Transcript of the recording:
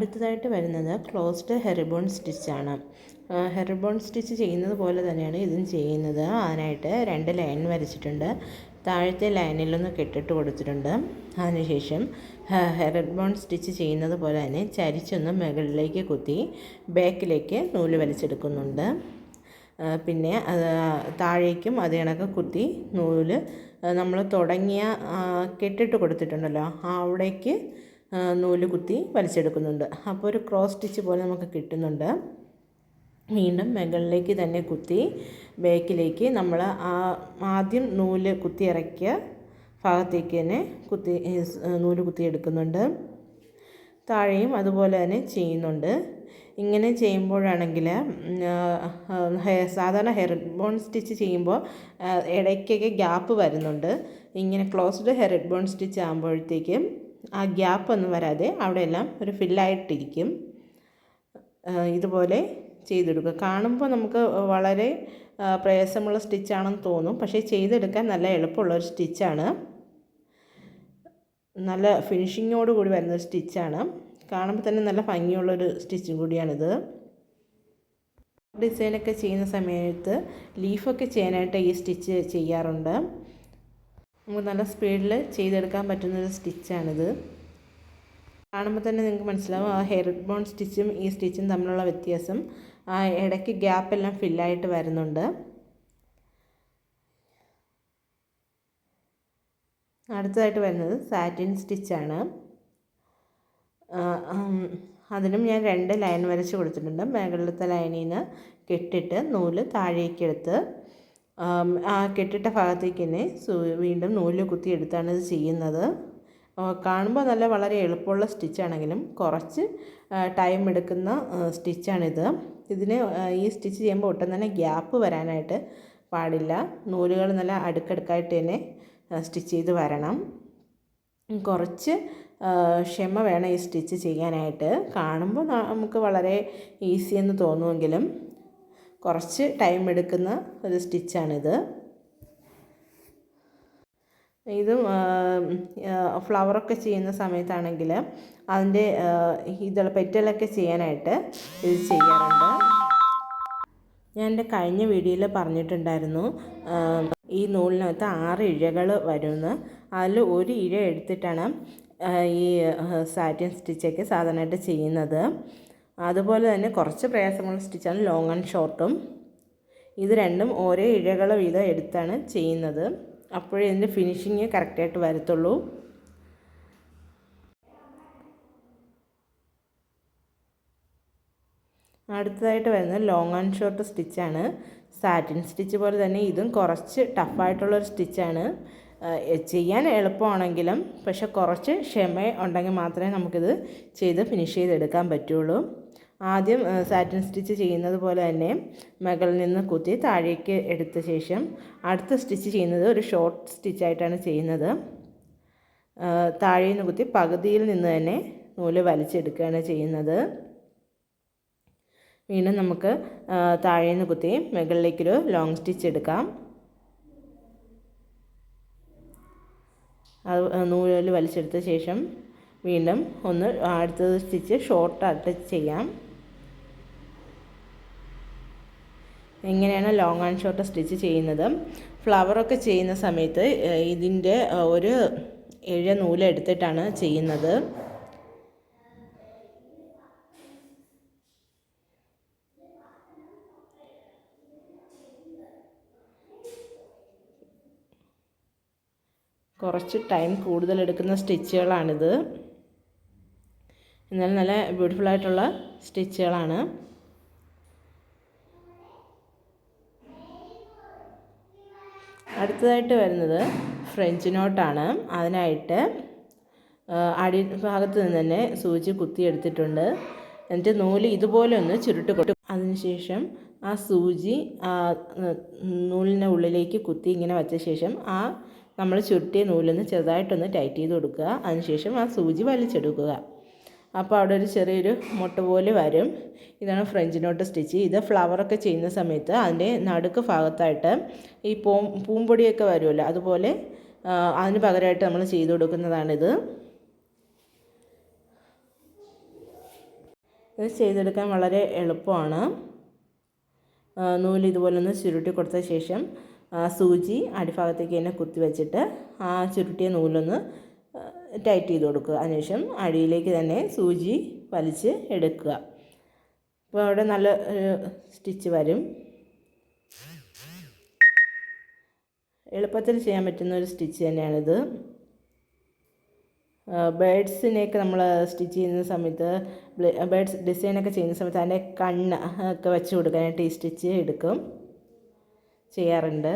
അടുത്തതായിട്ട് വരുന്നത് closed ഹെറിബോൺ സ്റ്റിച്ചാണ് ഹെറിബോൺ stitch ചെയ്യുന്നത് പോലെ തന്നെയാണ് ഇതും ചെയ്യുന്നത്. അതിനായിട്ട് രണ്ട് ലൈൻ വരച്ചിട്ടുണ്ട്. താഴത്തെ ലൈനിലൊന്ന് കെട്ടിട്ട് കൊടുത്തിട്ടുണ്ട്. അതിനുശേഷം ഹെറിബോൺ സ്റ്റിച്ച് ചെയ്യുന്നത് പോലെ തന്നെ ചരിച്ചൊന്ന് മുകളിലേക്ക് കുത്തി ബാക്കിലേക്ക് നൂൽ വലിച്ചെടുക്കുന്നുണ്ട്. പിന്നെ താഴേക്കും അത് കണക്ക് കുത്തി നൂൽ നമ്മൾ തുടങ്ങിയ കെട്ടിട്ട് കൊടുത്തിട്ടുണ്ടല്ലോ അവിടേക്ക് നൂൽ കുത്തി വലിച്ചെടുക്കുന്നുണ്ട്. അപ്പോൾ ഒരു ക്രോസ് സ്റ്റിച്ച് പോലെ നമുക്ക് കിട്ടുന്നുണ്ട്. വീണ്ടും മുകളിലേക്ക് തന്നെ കുത്തി ബാക്കിലേക്ക് നമ്മൾ ആ ആദ്യം നൂൽ കുത്തി ഇറക്കിയ ഭാഗത്തേക്ക് തന്നെ കുത്തി നൂൽ കുത്തി എടുക്കുന്നുണ്ട്. താഴെയും അതുപോലെ തന്നെ ചെയ്യുന്നുണ്ട്. ഇങ്ങനെ ചെയ്യുമ്പോഴാണെങ്കിൽ ഹെയർ സാധാരണ ഹെയർ ബോൺ സ്റ്റിച്ച് ചെയ്യുമ്പോൾ ഇടയ്ക്കൊക്കെ ഗ്യാപ്പ് വരുന്നുണ്ട്. ഇങ്ങനെ ക്ലോസ്ഡ് ഹെയർ ബോൺ സ്റ്റിച്ച് ആകുമ്പോഴത്തേക്കും ആ ഗ്യാപ്പ് ഒന്നും വരാതെ അവിടെയെല്ലാം ഒരു ഫില്ലായിട്ടിരിക്കും. ഇതുപോലെ ചെയ്തെടുക്കുക. കാണുമ്പോൾ നമുക്ക് വളരെ പ്രയാസമുള്ള സ്റ്റിച്ചാണെന്ന് തോന്നും. പക്ഷേ ചെയ്തെടുക്കാൻ നല്ല എളുപ്പമുള്ള ഒരു സ്റ്റിച്ചാണ്. നല്ല ഫിനിഷിങ്ങോട് കൂടി വരുന്ന വരുന്നൊരു സ്റ്റിച്ചാണ്. കാണുമ്പോൾ തന്നെ നല്ല ഭംഗിയുള്ളൊരു സ്റ്റിച്ചും കൂടിയാണിത്. ഡിസൈനൊക്കെ ചെയ്യുന്ന സമയത്ത് ലീഫൊക്കെ ചെയ്യാനായിട്ട് ഈ സ്റ്റിച്ച് ചെയ്യാറുണ്ട്. നമുക്ക് നല്ല സ്പീഡിൽ ചെയ്തെടുക്കാൻ പറ്റുന്നൊരു സ്റ്റിച്ചാണിത്. കാണുമ്പോൾ തന്നെ നിങ്ങൾക്ക് മനസ്സിലാവും ആ ഹെയർ ബോൺ സ്റ്റിച്ചും ഈ സ്റ്റിച്ചും തമ്മിലുള്ള വ്യത്യാസം. ആ ഇടയ്ക്ക് ഗ്യാപ്പെല്ലാം ഫില്ലായിട്ട് വരുന്നുണ്ട്. അടുത്തതായിട്ട് വരുന്നത് സാറ്റിൻ സ്റ്റിച്ചാണ് അതിനും ഞാൻ രണ്ട് ലൈൻ വരച്ച് കൊടുത്തിട്ടുണ്ട്. മുകളിലത്തെ ലൈനിൽ നിന്ന് കെട്ടിട്ട് നൂൽ താഴേക്ക് എടുത്ത് ആ കെട്ടിട്ട ഭാഗത്തേക്ക് തന്നെ വീണ്ടും നൂൽ കുത്തി എടുത്താണ് ഇത് ചെയ്യുന്നത്. കാണുമ്പോൾ നല്ല വളരെ എളുപ്പമുള്ള സ്റ്റിച്ചാണെങ്കിലും കുറച്ച് ടൈം എടുക്കുന്ന സ്റ്റിച്ചാണിത്. ഇതിന് ഈ സ്റ്റിച്ച് ചെയ്യുമ്പോൾ ഒട്ടും തന്നെ ഗ്യാപ്പ് വരാനായിട്ട് പാടില്ല. നൂലുകൾ നല്ല അടുക്കടുക്കായിട്ട് തന്നെ സ്റ്റിച്ച് ചെയ്ത് വരണം. കുറച്ച് ക്ഷമ വേണം ഈ സ്റ്റിച്ച് ചെയ്യാനായിട്ട്. കാണുമ്പോൾ നമുക്ക് വളരെ ഈസി എന്ന് തോന്നുമെങ്കിലും കുറച്ച് ടൈം എടുക്കുന്ന ഒരു സ്റ്റിച്ചാണിത്. ഇതും ഫ്ലവറൊക്കെ ചെയ്യുന്ന സമയത്താണെങ്കിൽ അതിന്റെ ഇതള പെറ്റലൊക്കെ ചെയ്യാനായിട്ട് ഇത് ചെയ്യാറുണ്ട്. ഞാൻ എന്റെ കഴിഞ്ഞ വീഡിയോയിൽ പറഞ്ഞിട്ടുണ്ടായിരുന്നു ഈ നൂലിനകത്ത് ആറ് ഇഴകൾ വരുമെന്ന് അതിൽ ഒരു ഇഴ എടുത്തിട്ടാണ് ഈ സാറ്റിൻ സ്റ്റിച്ചൊക്കെ സാധാരണയായിട്ട് ചെയ്യുന്നത്. അതുപോലെ തന്നെ കുറച്ച് പ്രയാസമുള്ള സ്റ്റിച്ചാണ് ലോങ് ആൻഡ് ഷോർട്ടും ഇത് രണ്ടും ഒരേ ഇഴകൾ വീതം എടുത്താണ് ചെയ്യുന്നത്. അപ്പോഴേ ഇതിന്റെ ഫിനിഷിങ് കറക്റ്റായിട്ട് വരത്തുള്ളൂ. അടുത്തതായിട്ട് വരുന്നത് ലോങ് ആൻഡ് ഷോർട്ട് സ്റ്റിച്ചാണ് സാറ്റിൻ സ്റ്റിച്ച് പോലെ തന്നെ ഇതും കുറച്ച് ടഫായിട്ടുള്ളൊരു സ്റ്റിച്ചാണ് ചെയ്യാൻ എളുപ്പമാണെങ്കിലും പക്ഷെ കുറച്ച് ക്ഷമ ഉണ്ടെങ്കിൽ മാത്രമേ നമുക്കിത് ചെയ്ത് ഫിനിഷ് ചെയ്തെടുക്കാൻ പറ്റുള്ളൂ. ആദ്യം സാറ്റിൻ സ്റ്റിച്ച് ചെയ്യുന്നത് പോലെ തന്നെ മുകളിൽ നിന്ന് കുത്തി താഴേക്ക് എടുത്ത ശേഷം അടുത്ത സ്റ്റിച്ച് ചെയ്യുന്നത് ഒരു ഷോർട്ട് സ്റ്റിച്ചായിട്ടാണ് ചെയ്യുന്നത്. താഴെ നിന്ന് കുത്തി പകുതിയിൽ നിന്ന് തന്നെ നൂൽ വലിച്ചെടുക്കുകയാണ് ചെയ്യുന്നത്. വീണ്ടും നമുക്ക് താഴെ നിന്ന് കുത്തി മുകളിലേക്കൊരു ലോങ് സ്റ്റിച്ച് എടുക്കാം. അത് നൂലിൽ വലിച്ചെടുത്ത ശേഷം വീണ്ടും ഒന്ന് അടുത്തത് സ്റ്റിച്ച് ഷോർട്ട് ഷോർട്ടായിട്ട് ചെയ്യാം. എങ്ങനെയാണ് ലോങ് ആൻഡ് ഷോർട്ട് സ്റ്റിച്ച് ചെയ്യുന്നത്? ഫ്ലവറൊക്കെ ചെയ്യുന്ന സമയത്ത് ഇതിന്റെ ഒരു ഇഴ നൂലെടുത്തിട്ടാണ് ചെയ്യുന്നത്. കുറച്ച് ടൈം കൂടുതൽ എടുക്കുന്ന സ്റ്റിച്ചുകളാണിത്. എന്നാലും നല്ല ബ്യൂട്ടിഫുൾ ആയിട്ടുള്ള സ്റ്റിച്ചുകളാണ്. അടുത്തതായിട്ട് വരുന്നത് ഫ്രഞ്ച് നോട്ടാണ് അതിനായിട്ട് അടി ഭാഗത്ത് നിന്ന് തന്നെ സൂചി കുത്തിയെടുത്തിട്ടുണ്ട്. എന്നിട്ട് നൂൽ ഇതുപോലെ ഒന്ന് ചുരുട്ട് കൊട്ടും അതിനുശേഷം ആ സൂചി ആ നൂലിന്റെ ഉള്ളിലേക്ക് കുത്തി ഇങ്ങനെ വച്ച ശേഷം ആ നമ്മൾ ചുരുട്ടിയ നൂലൊന്ന് ചെറുതായിട്ടൊന്ന് ടൈറ്റ് ചെയ്ത് കൊടുക്കുക. അതിനുശേഷം ആ സൂചി വലിച്ചെടുക്കുക. അപ്പോൾ അവിടെ ഒരു ചെറിയൊരു മുട്ട പോലെ വരും. ഇതാണ് ഫ്രഞ്ച് നോട്ട് സ്റ്റിച്ച്. ഇത് ഫ്ലവറൊക്കെ ചെയ്യുന്ന സമയത്ത് അതിന്റെ നടുക്ക് ഭാഗത്തായിട്ട് ഈ പൂ പൂമ്പൊടിയൊക്കെ വരുമല്ലോ. അതുപോലെ അതിന് പകരമായിട്ട് നമ്മൾ ചെയ്തു കൊടുക്കുന്നതാണിത്. ഇത് ചെയ്തെടുക്കാൻ വളരെ എളുപ്പമാണ്. നൂൽ ഇതുപോലെ ഒന്ന് ചുരുട്ടി കൊടുത്ത ശേഷം സൂചി അടിഭാഗത്തേക്ക് തന്നെ കുത്തി വെച്ചിട്ട് ആ ചുരുട്ടിയ നൂലൊന്ന് ടൈറ്റ് ചെയ്ത് കൊടുക്കുക. അതിനുശേഷം അടിയിലേക്ക് തന്നെ സൂചി വലിച്ച് എടുക്കുക. അപ്പോൾ അവിടെ നല്ല സ്റ്റിച്ച് വരും. എളുപ്പത്തിൽ ചെയ്യാൻ പറ്റുന്ന ഒരു സ്റ്റിച്ച് തന്നെയാണിത്. ബേഡ്സിനെയൊക്കെ നമ്മൾ സ്റ്റിച്ച് ചെയ്യുന്ന സമയത്ത് ബേഡ്സ് ഡിസൈനൊക്കെ ചെയ്യുന്ന സമയത്ത് അതിന്റെ കണ്ണ് ഒക്കെ വെച്ച് കൊടുക്കാനായിട്ട് ഈ സ്റ്റിച്ച് എടുക്കും. ചെയ്യാറുണ്ട്.